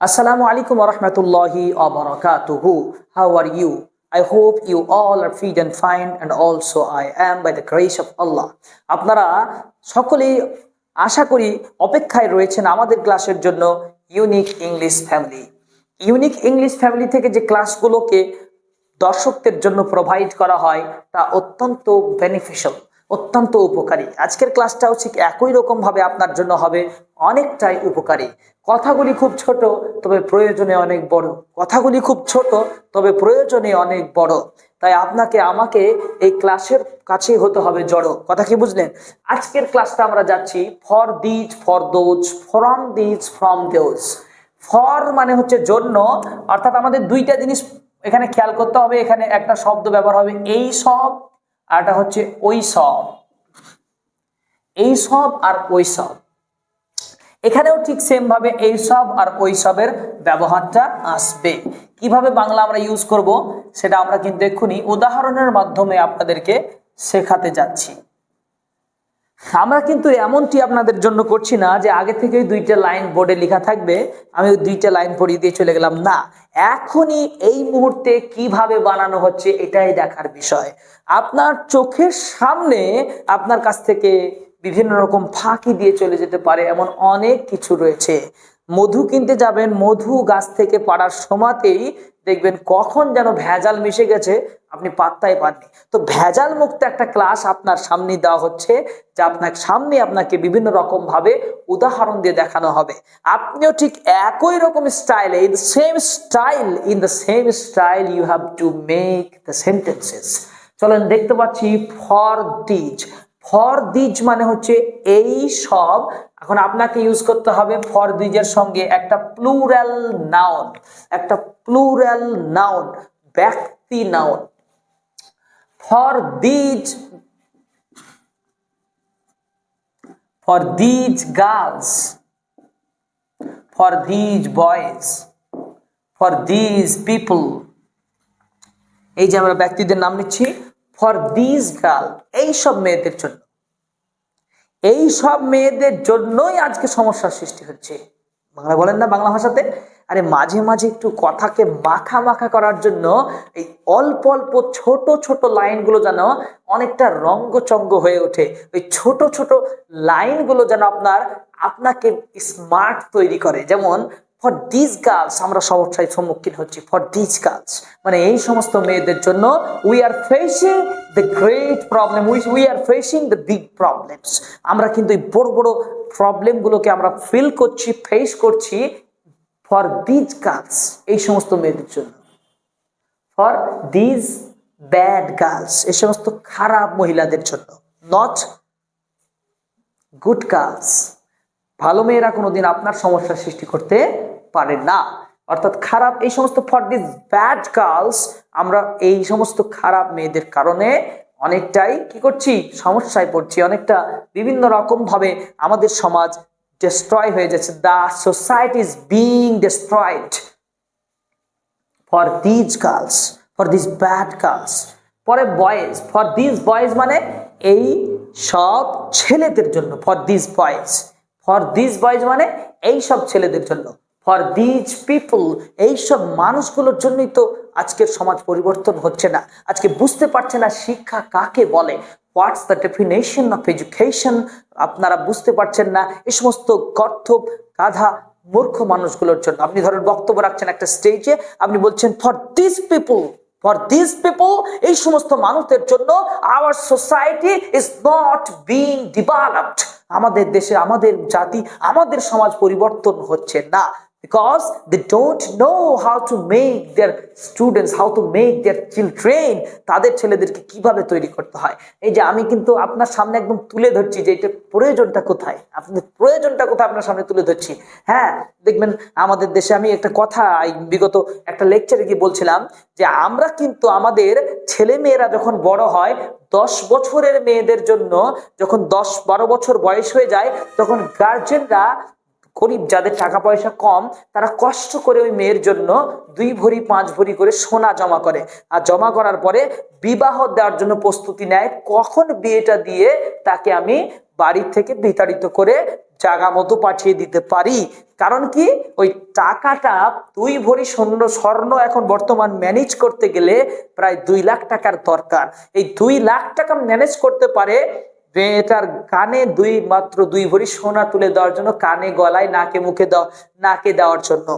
Assalamu alaikum wa rahmatullahi wa barakatuhu. How are you? I hope you all are fit and fine and also I am by the grace of Allah. আপনারা সকলেই আশা করি অপেক্ষায় রয়েছেন আমাদের ক্লাসের জন্য unique English family unique English family থেকে যে ক্লাসগুলোকে দর্শকদের জন্য প্রোভাইড করা হয় তা অত্যন্ত বেনিফিশিয়াল অত্যন্ত উপকারী। আজকের ক্লাসটাও ঠিক একই রকম ভাবে আপনার জন্য হবে, অনেকটাই উপকারী। কথাগুলি খুব ছোট, তবে প্রয়োজনে অনেক বড়। কথাগুলি খুব ছোট, তবে প্রয়োজনে অনেক বড়। তাই আপনাকে, আমাকে এই ক্লাসের কাছে হতে হবে জড়ো। কথা কি বুঝলেন? আজকের ক্লাসটা আমরা যাচ্ছি for these for those from these from those for মানে হচ্ছে জন্য, অর্থাৎ আমাদের দুইটা জিনিস এখানে খেয়াল করতে হবে। এখানে একটা শব্দ ব্যবহার হবে, এই সব আর এটা হচ্ছে ওই সব। এই সব আর ওই সব। এখানেও ঠিক সেম ভাবে এই সব আর ওই সবের ব্যবহারটা আসবে। কীভাবে বাংলা আমরা ইউজ করব, সেটা আমরা কিন্তু এক্ষুনি উদাহরণের মাধ্যমে আপনাদেরকে শেখাতে যাচ্ছি। আমরা কিন্তু এমনটি আপনাদের জন্য করছি না যে আগে থেকেই দুইটা লাইন বোর্ডে লেখা থাকবে, আমি ওই দুইটা লাইন পড়িয়ে দিয়ে চলে গেলাম। না, এখনই এই মুহূর্তে কীভাবে বানানো হচ্ছে এটাই দেখার বিষয়। আপনার চোখের সামনে আপনার কাছ থেকে বিভিন্ন রকম ফাঁকি দিয়ে চলে যেতে পারে এমন অনেক কিছু রয়েছে। মধু কিনতে যাবেন, মধু গাছ থেকে পাড়ার সময়তেই দেখবেন কখন যেন ভেজাল মিশে গেছে, আপনি পাত্তাই পাননি। তো ভেজাল মুক্ত একটা ক্লাস আপনার সামনে দেওয়া হচ্ছে, যা আপনার সামনে আপনাকে বিভিন্ন রকম ভাবে উদাহরণ দিয়ে দেখানো হবে। আপনিও ঠিক একই রকম স্টাইলে in same style in the same style you have to make the sentences চলেন দেখতে পাচ্ছি ফর দিজ ফর দিজ মানে হচ্ছে এই সব এখন আপনাকে ইউজ করতে হবে ফর দিজের সঙ্গে একটা প্লুরাল নাউন একটা প্লুরাল নাউন ব্যক্তি noun for these for these girls for these boys for these people এই যে আমরা ব্যক্তিদের নাম নিচ্ছি ফর দিজ গার্ল এই সব মেয়েদের জন্য। এই সব মেয়েদের জন্যই আজকে সমস্যার সৃষ্টি হচ্ছে। বাংলা বলেন না বাংলা ভাষাতে? আরে মাঝে মাঝে একটু কথাকে মাখা মাখা করার জন্য এই অল্প অল্প ছোট ছোট লাইনগুলো যেন অনেকটা রঙ্গচঙ্গ হয়ে ওঠে। ওই ছোট ছোট লাইনগুলো যেন আপনার, আপনাকে স্মার্ট তৈরি করে। যেমন ফর দিস গার্লস আমরা সমস্যায় সম্মুখীন হচ্ছি ফর দিস গার্লস মানে এই সমস্ত মেয়েদের জন্য we are facing the great problem we we are facing the big problems আমরা কিন্তু এই বড় বড় প্রবলেমগুলোকে আমরা ফিল করছি ফেস করছি ফর দিজ গার্লস এই সমস্ত মেয়েদের জন্য. ফর দিজ ব্যাড গার্লস এই সমস্ত খারাপ মহিলাদের জন্য নট গুড গার্লস ভালো মেয়েরা কোনোদিন আপনার সমস্যার সৃষ্টি করতে পারে না। অর্থাৎ খারাপ এই সমস্ত ফর দিস ব্যাড গার্লস আমরা এই সমস্ত খারাপ মেয়েদের কারণে অনেকটাই কি করছি? সমস্যায় পড়ছি। অনেকটা বিভিন্ন রকম ভাবে আমাদের সমাজ ডিস্ট্রয় হয়ে যাচ্ছে। The society is being destroyed for these girls for this bad girls পরে বয়েজ ফর দিস বয়েজ মানে এই সব ছেলেদের জন্য for this boys for this boys মানে এই সব ছেলেদের জন্য। ফর দিজ পিপল এইসব মানুষগুলোর জন্যই তো আজকের সমাজ পরিবর্তন হচ্ছে না। আজকে বুঝতে পারছে না শিক্ষা কাকে বলে। What's the definition of education আপনারা বুঝতে পারছেন না এই সমস্ত গর্থ গাধা মূর্খ মানুষগুলোর জন্য। আপনি ধরেন বক্তব্য রাখছেন একটা স্টেজে আপনি বলছেন for this people for this people এই সমস্ত মানুষদের জন্য our society is not being developed আমাদের দেশে, আমাদের জাতি, আমাদের সমাজ পরিবর্তন হচ্ছে না। Because they don't know how to make their students, how to make their children, তাদের ছেলেদেরকে কীভাবে তৈরি করতে হয়। এই যে আমি কিন্তু আপনার সামনে একদম তুলে ধরছি যে এটা প্রয়োজনটা কোথায়? আপনাদের প্রয়োজনটা কোথায় আপনার সামনে তুলে ধরছি? হ্যাঁ দেখবেন আমাদের দেশে আমি একটা কথা বিগত একটা লেকচারে গিয়ে বলছিলাম যে আমরা কিন্তু আমাদের ছেলে মেয়েরা যখন বড় হয়, দশ বছরের মেয়েদের জন্য যখন দশ বারো বছর বয়স হয়ে যায়, তখন গার্জেনরা গরিব যাদের টাকা পয়সা কম, তারা কষ্ট করে ওই মেয়ের জন্য দুই ভরি, পাঁচ ভরি করে সোনা জমা করে। আর জমা করার পরে বিবাহ দেওয়ার জন্য প্রস্তুতি নেয়। কখন বিয়েটা দিয়ে তাকে আমি বাড়ি থেকে বিতাড়িত করে জায়গা মতো পাঠিয়ে দিতে পারি? কারণ কি? ওই টাকাটা দুই ভরি স্বর্ণ স্বর্ণ এখন বর্তমান ম্যানেজ করতে গেলে প্রায় দুই লাখ টাকার দরকার। এই দুই লাখ টাকা ম্যানেজ করতে পারে মেয়েটার কানে দুই মাত্র দুই ভরি সোনা তুলে দেওয়ার জন্য কানে গলায়, নাকে মুখে দেওয়া, নাকে দেওয়ার জন্য।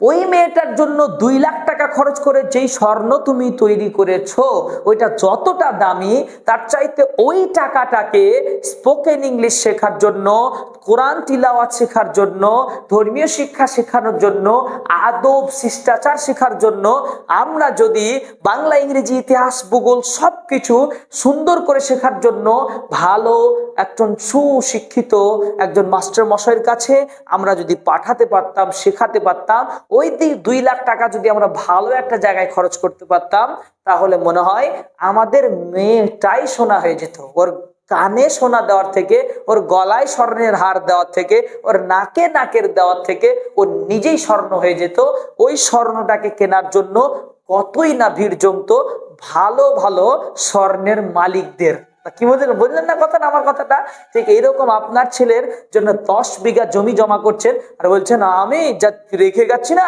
ওই মেয়েটার জন্য দুই লাখ টাকা খরচ করে যেই স্বর্ণ তুমি তৈরি করেছ, ওইটা যতটা দামি, তার চাইতে ওই টাকাটাকে স্পোকেন ইংলিশ শেখার জন্য কোরআন তিলাওয়াত শেখার জন্য, ধর্মীয় শিক্ষা শেখানোর জন্য, আদব, শিষ্টাচার শেখার জন্য আমরা যদি বাংলা, ইংরেজি, ইতিহাস, ভূগোল সব কিছু সুন্দর করে শেখার জন্য ভালো একজন সুশিক্ষিত একজন মাস্টার মশাইয়ের কাছে আমরা যদি পাঠাতে পারতাম, শেখাতে পারতাম, ওই দিক দুই লাখ টাকা যদি আমরা ভালো একটা জায়গায় খরচ করতে পারতাম, তাহলে মনে হয় আমাদের মেয়েটাই শোনা হয়ে যেত, ওর কানে সোনা দেওয়ার থেকে, ওর গলায় স্বর্ণের হার দেওয়ার থেকে, ওর নাকে নাকের দেওয়ার থেকে, ও নিজেই স্বর্ণ হয়ে যেত। ওই স্বর্ণটাকে কেনার জন্য কতই না ভিড় জমতো ভালো ভালো স্বর্ণের মালিকদের। কি বলছেন বুঝলেন না কথাটা, আমার কথাটা? ঠিক এইরকম আপনার ছেলের জন্য দশ বিঘা জমি জমা করছেন আর বলছেন, আমি যা রেখে যাচ্ছি না,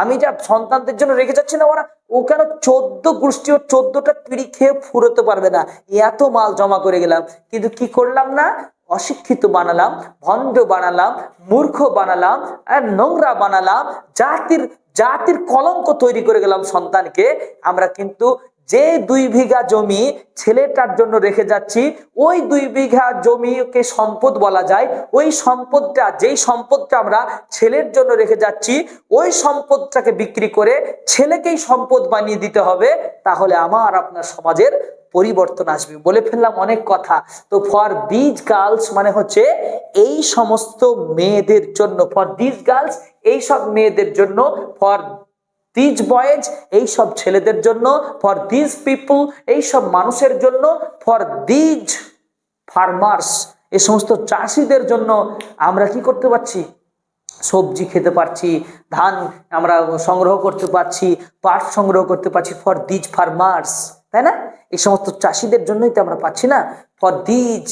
আমি যা সন্তানদের জন্য রেখে যাচ্ছি না ওরা ও কেন চোদ্দ গোষ্ঠী ও চোদ্দটা পিড়ি খেয়ে ফুরোতে পারবে না? এত মাল জমা করে গেলাম। কিন্তু কি করলাম না? অশিক্ষিত বানালাম, ভণ্ড বানালাম, মূর্খ বানালাম আর নোংরা বানালাম, জাতির জাতির কলঙ্ক তৈরি করে গেলাম সন্তানকে। আমরা কিন্তু যে দুই বিঘা জমি ছেলেটার জন্য রেখে যাচ্ছি, ওই দুই বিঘা জমিকে সম্পদ বলা যায়। ওই সম্পদটা, যেই সম্পদটা আমরা ছেলের জন্য রেখে যাচ্ছি, ওই সম্পদটাকে বিক্রি করে ছেলেকেই সম্পদ বানিয়ে দিতে হবে, তাহলে আমার আপনার সমাজের পরিবর্তন আসবে। বলে ফেললাম অনেক কথা। তো ফর দিজ গার্লস মানে হচ্ছে এই সমস্ত মেয়েদের জন্য ফর দিজ গার্লস এই সব মেয়েদের জন্য ফর দিজ বয়েজ এই সব ছেলেদের জন্য ফর দিজ পিপল এই সব মানুষের জন্য ফর দিজ ফার্মার্স এই সমস্ত চাষিদের জন্য আমরা কি করতে পারছি? সবজি খেতে পারছি, ধান আমরা সংগ্রহ করতে পারছি, পাট সংগ্রহ করতে পারছি ফর দিজ ফার্মার্স তাই না? এই সমস্ত চাষিদের জন্যই তো আমরা পাচ্ছি না ফর দিজ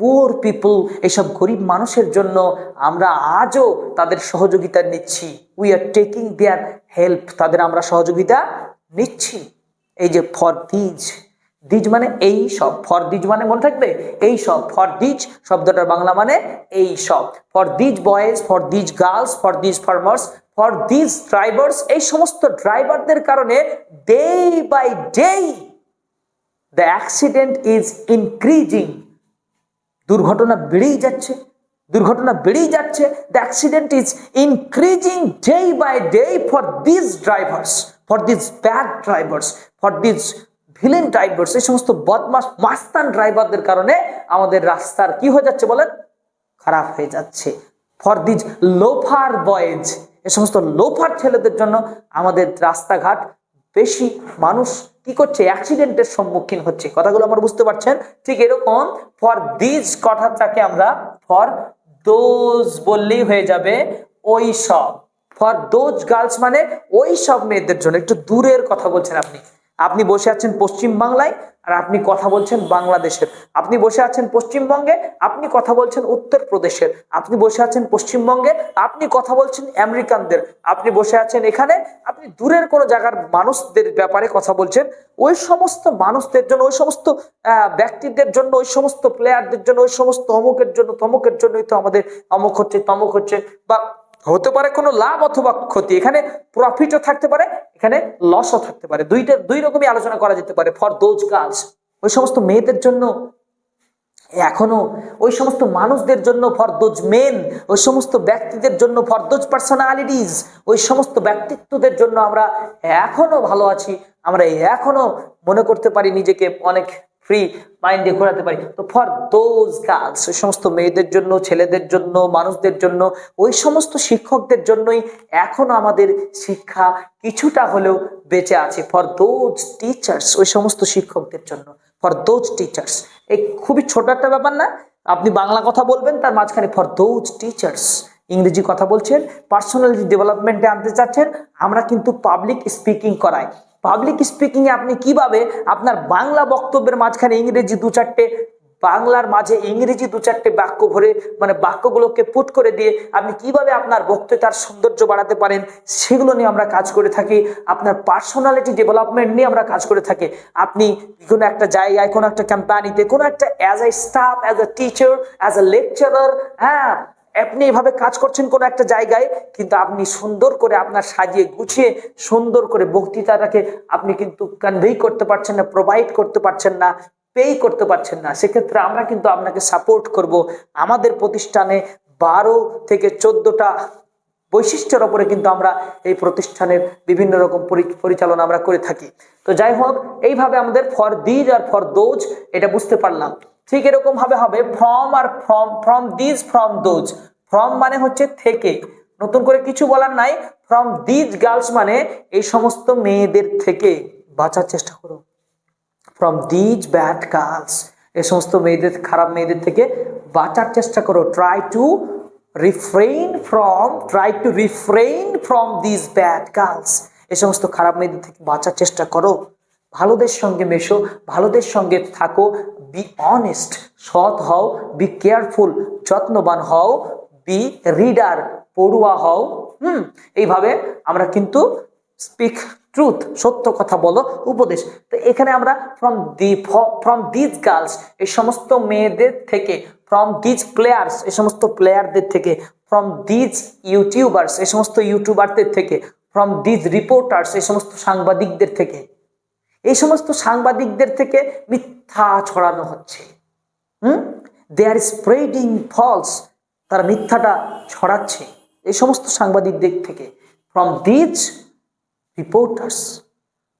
পুয়ার পিপল এইসব গরিব মানুষের জন্য আমরা আজও তাদের সহযোগিতা নিচ্ছি। We are taking their help তাদের আমরা সহযোগিতা নিচ্ছি। এই যে ফর দিজ দিজ মানে এই সব ফর দিজ মানে মনে থাকবে? এই সব ফর দিজ শব্দটার বাংলা মানে এই সব। For these boys for these girls for these farmers for these drivers এই সমস্ত ড্রাইভারদের কারণে day by day the accident is increasing দুর্ঘটনা বেড়েই যাচ্ছে, দুর্ঘটনা বেড়েই যাচ্ছে। The accident is increasing day by day for this drivers for this bad drivers for this villain drivers এই সমস্ত বদমাস মাস্তান ড্রাইভারদের কারণে আমাদের রাস্তার কি হয়ে যাচ্ছে বলেন? খারাপ হয়ে যাচ্ছে। ফর দিজ লোফার বয়েজ এ সমস্ত লোফার ছেলেদের জন্য আমাদের রাস্তাঘাট বেশি মানুষ কি করছে? অ্যাক্সিডেন্টের সম্মুখীন হচ্ছে। কথাগুলো আমরা বুঝতে পারছেন? ঠিক এরকম ফর দিজ কথাটাকে আমরা ফর দোজ বললেই হয়ে যাবে ওই সব। ফর দোজ গার্লস মানে ওই সব মেয়েদের জন্য। একটু দূরের কথা বলছেন আপনি। আপনি বসে আছেন পশ্চিম বাংলায় আর আপনি কথা বলছেন বাংলাদেশের। আপনি বসে আছেন পশ্চিমবঙ্গে, আপনি কথা বলছেন উত্তরপ্রদেশের। আপনি বসে আছেন পশ্চিমবঙ্গে, আপনি কথা বলছেন আমেরিকানদের। আপনি বসে আছেন এখানে, আপনি দূরের কোনো জায়গার মানুষদের ব্যাপারে কথা বলছেন। ওই সমস্ত মানুষদের জন্য, ওই সমস্ত ব্যক্তিদের জন্য, ওই সমস্ত প্লেয়ারদের জন্য, ওই সমস্ত অমুকের জন্য, তমুকের জন্যই তো আমাদের অমুক হচ্ছে, তমুক হচ্ছে বা হতে পারে কোনো লাভ অথবা ক্ষতি। এখানে প্রফিটও থাকতে পারে এখানে লসও থাকতে পারে। দুইটা, দুই রকমই আলোচনা করা যেতে পারে ফর দোজ গার্লস ওই সমস্ত মেয়েদের জন্য, এখনও ওই সমস্ত মানুষদের জন্য ফর দোজ মেন ওই সমস্ত ব্যক্তিদের জন্য ফর দোজ পার্সোনালিটিস ওই সমস্ত ব্যক্তিত্বদের জন্য আমরা এখনও ভালো আছি। আমরা এখনও মনে করতে পারি নিজেকে অনেক ফ্রি মাইন্ডে ঘোরাতে পারি। তো ফর দোজ গার্লস ওই সমস্ত মেয়েদের জন্য, ছেলেদের জন্য, মানুষদের জন্য, ওই সমস্ত শিক্ষকদের জন্যই এখনও আমাদের শিক্ষা কিছুটা হলেও বেঁচে আছে। ফর দোজ টিচার্স ওই সমস্ত শিক্ষকদের জন্য। ফর দোজ টিচার্স এই খুবই ছোট একটা ব্যাপার না, আপনি বাংলা কথা বলবেন, তার মাঝখানে ফর দোজ টিচার্স ইংরেজি কথা বলছেন পার্সোনালিটি ডেভেলপমেন্টে আনতে চাচ্ছেন, আমরা কিন্তু পাবলিক স্পিকিং করাই। পাবলিক স্পিকিং এ আপনি কীভাবে আপনার বাংলা বক্তব্যের মাঝখানে ইংরেজি দু চারটে, বাংলার মাঝে ইংরেজি দু চারটে বাক্য ভরে মানে বাক্যগুলোকে পুট করে দিয়ে আপনি কীভাবে আপনার বক্তৃতার সৌন্দর্য বাড়াতে পারেন, সেগুলো নিয়ে আমরা কাজ করে থাকি। আপনার পার্সোনালিটি ডেভেলপমেন্ট নিয়ে আমরা কাজ করে থাকি। আপনি কোনো একটা জায়গায়, কোনো একটা কোম্পানিতে কোনো একটা as a staff as a teacher as a lecturer হ্যাঁ আপনি এভাবে কাজ করছেন কোনো একটা জায়গায়, কিন্তু আপনি সুন্দর করে আপনার সাজিয়ে গুছিয়ে সুন্দর করে বক্তৃতাটাকে আপনি কিন্তু কনভেই করতে পারছেন না প্রোভাইড করতে পারছেন না পেই করতে পারছেন না। সেক্ষেত্রে আমরা কিন্তু আপনাকে সাপোর্ট করব। আমাদের প্রতিষ্ঠানে বারো থেকে চোদ্দটা বৈশিষ্ট্যের ওপরে কিন্তু আমরা এই প্রতিষ্ঠানের বিভিন্ন রকম পরি- পরিচালনা আমরা করে থাকি। তো যাই হোক, এইভাবে আমাদের ফর দিজ আর ফর দোজ, এটা বুঝতে পারলাম। ঠিক এরকম ভাবে হবে from R from from these from those from মানে হচ্ছে থেকে। নতুন করে কিছু বলার নাই। ফ্রম দিজ গার্লস মানে এই সমস্ত মেয়েদের থেকে। বাঁচার চেষ্টা করো। ফ্রম দিজ ব্যাড গার্লস এই সমস্ত মেয়েদের, খারাপ মেয়েদের থেকে বাঁচার চেষ্টা করো। Try to refrain from try to refrain from these bad girls এই সমস্ত খারাপ মেয়েদের থেকে বাঁচার চেষ্টা করো। ভালোদের সঙ্গে মেশো। ভালোদের সঙ্গে থাকো। বি অনেস্ট সৎ হও বি কেয়ারফুল যত্নবান হও বি রিডার পড়ুয়া হও। হুম, এইভাবে আমরা কিন্তু স্পিক ট্রুথ সত্য কথা বলো, উপদেশ। তো এখানে আমরা from the from these girls এই সমস্ত মেয়েদের থেকে ফ্রম দিজ প্লেয়ার্স এই সমস্ত প্লেয়ারদের থেকে ফ্রম দিজ ইউটিউবার্স এই সমস্ত ইউটিউবারদের থেকে ফ্রম দিজ রিপোর্টার্স এই সমস্ত সাংবাদিকদের থেকে। এই সমস্ত সাংবাদিকদের থেকে মিথ্যা ছড়ানো হচ্ছে। হুম? দে আর স্প্রেডিং ফলস তারা মিথ্যাটা ছড়াচ্ছে এই সমস্ত সাংবাদিকদের থেকে। ফ্রম দিজ রিপোর্টার্স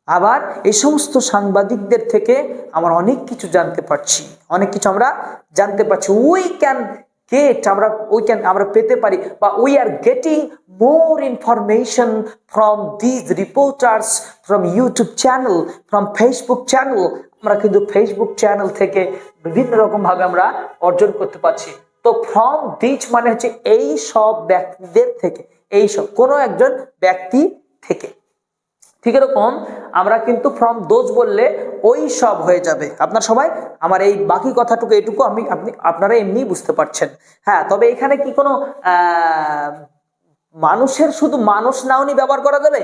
আবার এই সমস্ত সাংবাদিকদের থেকে আমরা অনেক কিছু জানতে পারছি। অনেক কিছু আমরা জানতে পারছি। উই ক্যান গেট আমরা উই ক্যান আমরা পেতে পারি বা we are getting more information from these reporters from YouTube channel from Facebook channel আমরা কিন্তু ফেসবুক চ্যানেল থেকে বিভিন্ন রকম ভাবে আমরা অর্জন করতে পারছি। তো ফ্রম দিজ মানে হচ্ছে এই সব ব্যক্তিদের থেকে, এই সব, কোনো একজন ব্যক্তি থেকে। ঠিক এরকম? আমরা কিন্তু ফ্রম দোজ বললে ওই সব হয়ে যাবে। আপনার সবাই? আমার এই বাকি কথাটুকু এটুকু আমি, আপনি, আপনারা এমনি বুঝতে পারছেন। হ্যাঁ তবে এখানে কি কোনো মানুষের শুধু মানুষ নাউনই ব্যবহার করা যাবে?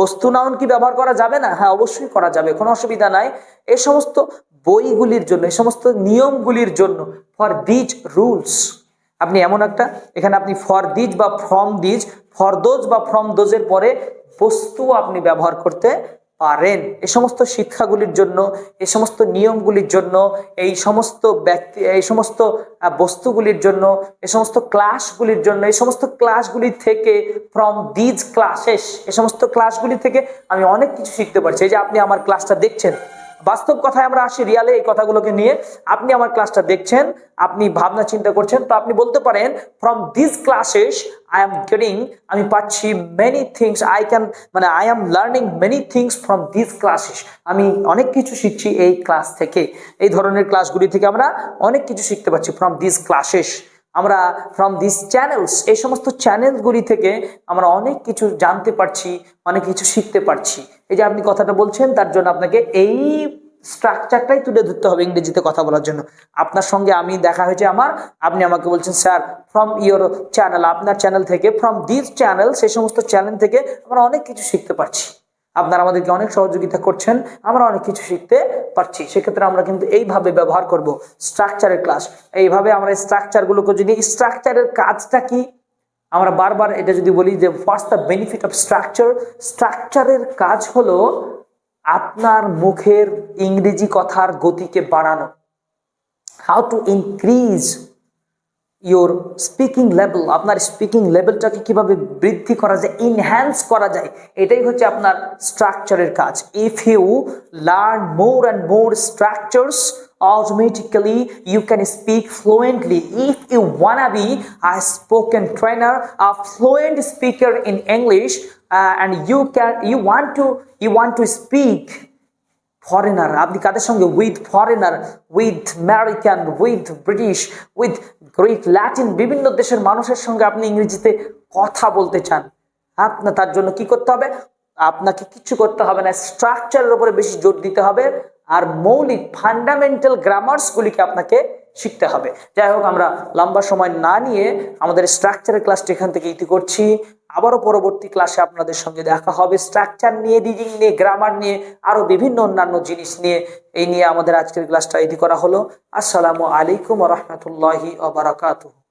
বস্তু নাউন কি ব্যবহার করা যাবে না? হ্যাঁ অবশ্যই করা যাবে, কোনো অসুবিধা নাই। এই সমস্ত বইগুলির জন্য এই সমস্ত নিয়মগুলির জন্য ফর দিজ রুলস আপনি এমন একটা, এখানে আপনি ফর দিজ বা ফ্রম দিজ ফর দোজ বা ফ্রম দোজের পরে বস্তু আপনি ব্যবহার করতে পারেন। এ সমস্ত শিক্ষাগুলির জন্য, এ সমস্ত নিয়মগুলির জন্য, এই সমস্ত ব্যক্তি, এই সমস্ত বস্তুগুলির জন্য, এ সমস্ত ক্লাসগুলির জন্য, এই সমস্ত ক্লাসগুলি থেকে ফ্রম দিজ ক্লাসেস এ সমস্ত ক্লাসগুলি থেকে আমি অনেক কিছু শিখতে পারছি। এই যে আপনি আমার ক্লাসটা দেখছেন বাস্তব কথায় আমরা আসি রিয়ালে এই কথাগুলোকে নিয়ে। আপনি আমার ক্লাসটা দেখছেন, আপনি ভাবনা চিন্তা করছেন, তো আপনি বলতে পারেন from this classes I am getting আমি পাচ্ছি মেনি থিংস আই ক্যান মানে I am learning many things from this classes আমি অনেক কিছু শিখছি এই ক্লাস থেকে। এই ধরনের ক্লাসগুলি থেকে আমরা অনেক কিছু শিখতে পারছি ফ্রম দিস ক্লাসেস আমরা ফ্রম দিস চ্যানেলস এই সমস্ত চ্যানেলগুলি থেকে আমরা অনেক কিছু জানতে পারছি, অনেক কিছু শিখতে পারছি। এই যে আপনি কথাটা বলছেন, তার জন্য আপনাকে এই স্ট্রাকচারটাই তুলে ধরতে হবে ইংরেজিতে কথা বলার জন্য। আপনার সঙ্গে আমি দেখা হয়েছে আমার, আপনি আমাকে বলছেন, স্যার ফ্রম ইয়োর চ্যানেল আপনার চ্যানেল থেকে ফ্রম দিস চ্যানেল সেই সমস্ত চ্যানেল থেকে আমরা অনেক কিছু শিখতে পারছি। আপনারা আমাদেরকে অনেক সহযোগিতা করছেন, আমরা অনেক কিছু শিখতে পারছি। সেক্ষেত্রে আমরা কিন্তু এইভাবে ব্যবহার করব স্ট্রাকচারের ক্লাস এইভাবে আমরা স্ট্রাকচারগুলোকে যদি স্ট্রাকচারের কাজটা কি? আমরা বারবার এটা যদি বলি যে first the benefit of structure স্ট্রাকচারের কাজ হলো আপনার মুখের ইংরেজি কথার গতিকে বাড়ানো। How to increase your speaking level আপনার স্পিকিং লেভেলটাকে কীভাবে বৃদ্ধি করা যায় এনহ্যান্স করা যায়, এটাই হচ্ছে আপনার স্ট্রাকচারের কাজ। If you learn more and more structures automatically you can speak fluently if you wanna be I spoken trainer a fluent speaker in English and you can you want to you want to speak foreigner আপনি কাদের সঙ্গে? With foreigner with American with British with great Latin বিভিন্ন দেশের মানুষের সঙ্গে আপনি ইংরেজিতে কথা বলতে চান। আপনার তার জন্য কি করতে হবে? আপনাকে কিছু করতে হবে না। স্ট্রাকচারের উপরে বেশি জোর দিতে হবে আর মৌলিক ফান্ডামেন্টাল গ্রামার্স গুলিকে আপনাকে শিখতে হবে। যাই হোক, আমরা লম্বা সময় না নিয়ে আমাদের স্ট্রাকচারের ক্লাসটি এখান থেকে ইতি করছি। আবারও পরবর্তী ক্লাসে আপনাদের সঙ্গে দেখা হবে। স্ট্রাকচার নিয়ে রিডিং নিয়ে গ্রামার নিয়ে, আরও বিভিন্ন অন্যান্য জিনিস নিয়ে, এই নিয়ে আমাদের আজকের ক্লাসটা এটি করা হলো। আসসালামু আলাইকুম রহমতুল্লাহি ওবরাকাতুহ